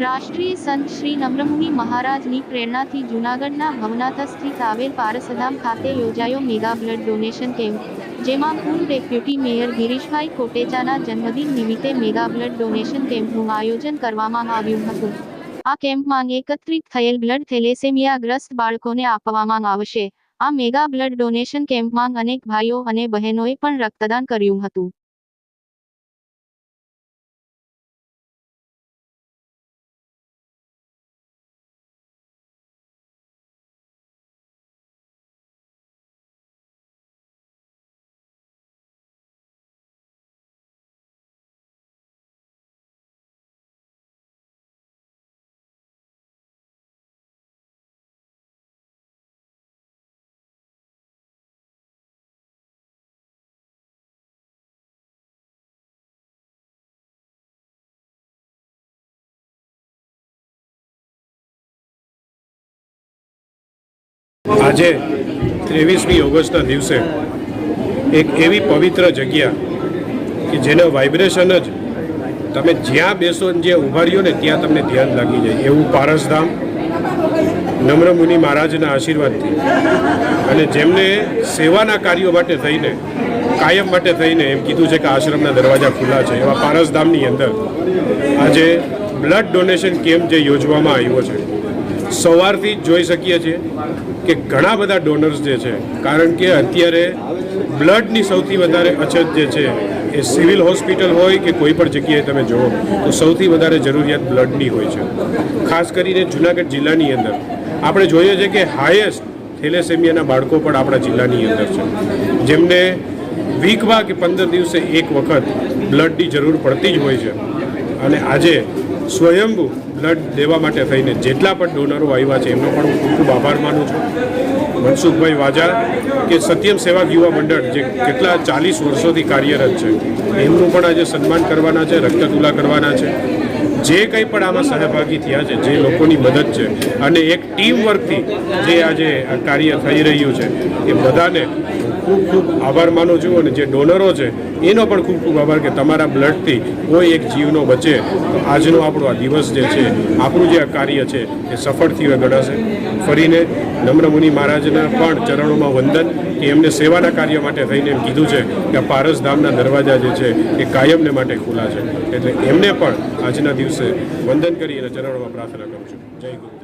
રાષ્ટ્રીય સંત શ્રી નમ્રમુનિ મહારાજની પ્રેરણાથી જૂનાગઢના ભવનાથ સ્થિત આવેલ પારસધામ ખાતે યોજાયો મેગા બ્લડ ડોનેશન કેમ્પ, જેમાં પૂર્વ ડેપ્યુટી મેયર ગિરીશભાઈ કોટેચાના જન્મદિન નિમિત્તે મેગા બ્લડ ડોનેશન કેમ્પનું આયોજન કરવામાં આવ્યું હતું. આ કેમ્પમાં એકત્રિત થયેલ બ્લડ થેલેસેમિયાગ્રસ્ત બાળકોને આપવામાં આવશે. આ મેગા બ્લડ ડોનેશન કેમ્પમાં અનેક ભાઈઓ અને બહેનોએ પણ રક્તદાન કર્યું હતું. આજે ત્રેવીસમી ઓગસ્ટના દિવસે એક એવી પવિત્ર જગ્યા કે જેના વાઇબ્રેશન જ તમે જ્યાં બેસો ને જ્યાં ઊભા રહ્યો ને ત્યાં તમને ધ્યાન લાગી જાય. એવું પારસધામ નમ્રમુનિ મહારાજના આશીર્વાદથી. અને જેમને સેવાના કાર્યો માટે થઈને, કાયમ માટે થઈને એમ કીધું છે કે આશ્રમના દરવાજા ખુલ્લા છે. એવા પારસધામની અંદર આજે બ્લડ ડોનેશન કેમ્પ જે યોજવામાં આવ્યો છે સવારથી જ જોઈ શકીએ છીએ કે ઘણા બધા ડોનર્સ જે છે, કારણ કે અત્યારે બ્લડની સૌથી વધારે અછત જે છે એ સિવિલ હોસ્પિટલ હોય કે કોઈ પણ જગ્યાએ તમે જુઓ, તો સૌથી વધારે જરૂરિયાત બ્લડની હોય છે. ખાસ કરીને જુનાગઢ જિલ્લાની અંદર. આપણે જોઈએ છે કે હાયેસ્ટ થેલેસેમિયાના બાળકો પણ આપણા જિલ્લાની અંદર છે. જેમને વીકમાં કે પંદર દિવસે એક વખત બ્લડની જરૂર પડતી જ હોય છે. અને આજે સ્વયંભૂ બ્લડ દેવા માટે થઈને જેટલા પણ ડોનરો આવ્યા છે, એમનો પણ હું ખૂબ ખૂબ આભાર માનું છું. મનસુખભાઈ વાજા કે સત્યમ સેવા યુવા મંડળ, જે કેટલા ચાલીસ વર્ષોથી કાર્યરત છે, એમનું પણ આજે સન્માન કરવાના છે, રક્તતુલા કરવાના છે. જે કંઈ પણ આમાં સહભાગી થયા છે, જે લોકોની મદદ છે, અને એક ટીમ વર્કથી જે આજે કાર્ય થઈ રહ્યું છે, એ બધાને ખૂબ ખૂબ આભાર માનું છું અને જે ડોનરો છે, એનો પણ ખૂબ ખૂબ આભાર કે તમારા બ્લડથી કોઈ એક જીવનો બચે. તો આજનો આપણો આ દિવસ જે છે, આપણું જે આ કાર્ય છે, એ સફળથી ગણાશે. ફરીને નમ્રમુનિ મહારાજના પણ ચરણોમાં વંદન કે એમને સેવાના કાર્ય માટે થઈને એમ કીધું છે કે આ પારસધામના દરવાજા જે છે, એ કાયમને માટે ખુલ્લા છે. એટલે એમને પણ આજના દિવસે વંદન કરી અને ચરણોમાં પ્રાર્થના કરું છું. જય ગુરુ.